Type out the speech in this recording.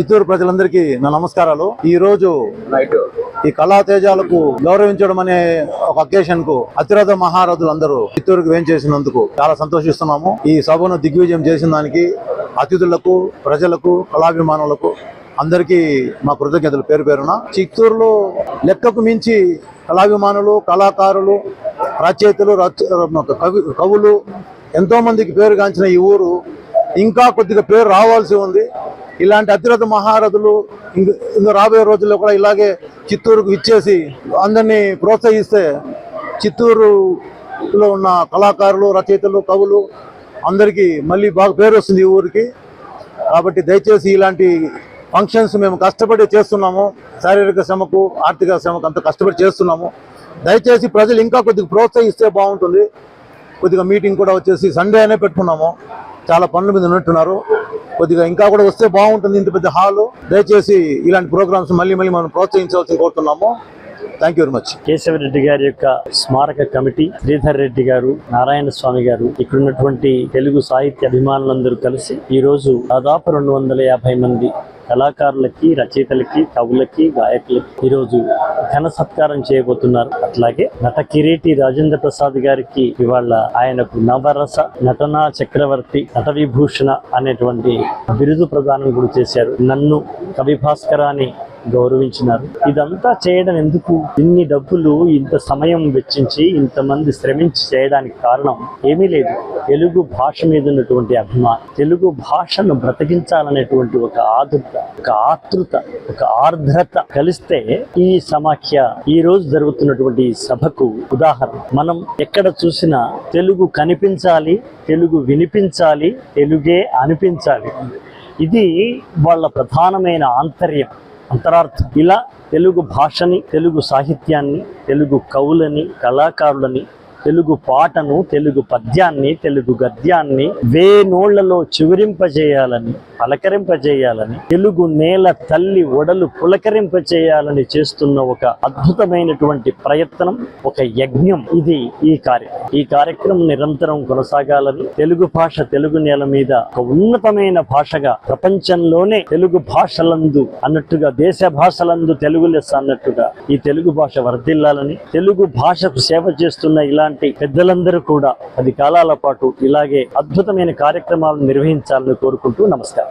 చిత్తూరు ప్రజలందరికీ నా నమస్కారాలు. ఈ రోజు ఈ కళా తేజాలకు గౌరవించడం అనే ఒక అకేషన్కు అతిరథ మహారథులు అందరూ చిత్తూరుకు వేయించేసినందుకు చాలా సంతోషిస్తున్నాము. ఈ సభను దిగ్విజయం చేసిన దానికి అతిథులకు ప్రజలకు కళాభిమానులకు అందరికీ మా కృతజ్ఞతలు పేరు పేరున. చిత్తూరులో లెక్కకు మించి కళాభిమానులు కళాకారులు రచయితలు రచ- కవి కవులు ఎంతో మందికి పేరుగాంచిన ఈ ఊరు ఇంకా కొద్దిగా పేరు రావాల్సి ఉంది. ఇలాంటి అతిరథ మహారథులు ఇంక రాబోయే రోజుల్లో కూడా ఇలాగే చిత్తూరుకు ఇచ్చేసి అందరినీ ప్రోత్సహిస్తే చిత్తూరులో ఉన్న కళాకారులు రచయితలు కవులు అందరికీ మళ్ళీ బాగా పేరు వస్తుంది ఈ ఊరికి. కాబట్టి దయచేసి ఇలాంటి ఫంక్షన్స్ మేము కష్టపడి చేస్తున్నాము. శారీరక శ్రమకు ఆర్థిక శ్రమకు అంత కష్టపడి చేస్తున్నాము. దయచేసి ప్రజలు ఇంకా కొద్దిగా ప్రోత్సహిస్తే బాగుంటుంది. కొద్దిగా మీటింగ్ కూడా వచ్చేసి సండే అనే పెట్టుకున్నాము. చాలా పనుల మీద ఉన్నట్టున్నారు. కొద్దిగా ఇంకా కూడా వస్తే బాగుంటుంది ఇంత పెద్ద హాలు. దయచేసి ఇలాంటి ప్రోగ్రామ్స్ మళ్ళీ మళ్ళీ మనం ప్రోత్సహించవలసి కోరుతున్నాము. Thank you very much Keshava Reddy గారి యొక్క స్మారక కమిటీ శ్రీధర్ రెడ్డి గారు నారాయణ స్వామి గారు ఇక్కడ ఉన్నటువంటి తెలుగు సాహిత్య అభిమానులందరూ కలిసి ఈ రోజు దాదాపు రెండు వందల యాభై మంది కళాకారులకి రచయితలకి కవులకి గాయకులకి ఈరోజు ఘన సత్కారం చేయబోతున్నారు. అట్లాగే నట కిరీటి రాజేంద్ర ప్రసాద్ గారికి ఇవాళ ఆయనకు నవరస నటనా చక్రవర్తి నట విభూషణ అనేటువంటి బిరుదు ప్రదానం కూడా చేశారు. నన్ను కవి భాస్కరాన్ని అని గౌరవించినారు. ఇదంతా చేయడం ఎందుకు? ఇన్ని డబ్బులు ఇంత సమయం వెచ్చించి ఇంతమంది శ్రమించి చేయడానికి కారణం ఏమీ లేదు. తెలుగు భాష మీద ఉన్నటువంటి అభిమానం తెలుగు భాషను బ్రతికించాలనేటువంటి ఒక ఆదుర్త ఒక ఆతృత ఒక ఆర్ద్రత కలిస్తే ఈ సమాఖ్య ఈ రోజు జరుగుతున్నటువంటి సభకు ఉదాహరణ. మనం ఎక్కడ చూసినా తెలుగు కనిపించాలి తెలుగు వినిపించాలి తెలుగే అనిపించాలి. ఇది వాళ్ళ ప్రధానమైన ఆంతర్యం అంతరార్థం. ఇలా తెలుగు భాషని తెలుగు సాహిత్యాన్ని తెలుగు కవులని కళాకారులని తెలుగు పాటను తెలుగు పద్యాన్ని తెలుగు గద్యాన్ని వేనోళ్ళలో చివరింపజేయాలని పలకరింపజేయాలని తెలుగు నేల తల్లి ఒడలు పులకరింపజేయాలని చేస్తున్న ఒక అద్భుతమైనటువంటి ప్రయత్నం ఒక యజ్ఞం. ఇది ఈ కార్యం ఈ కార్యక్రమం నిరంతరం కొనసాగాలని తెలుగు భాష తెలుగు నేల మీద ఒక ఉన్నతమైన భాషగా ప్రపంచంలోనే తెలుగు భాషలందు అన్నట్టుగా దేశ భాషలందు తెలుగు లెస్స అన్నట్టుగా ఈ తెలుగు భాష వర్ధిల్లాలని తెలుగు భాషకు సేవ చేస్తున్న ఇలాంటి పెద్దలందరూ కూడా పది కాలాల పాటు ఇలాగే అద్భుతమైన కార్యక్రమాలను నిర్వహించాలని కోరుకుంటూ నమస్కారం.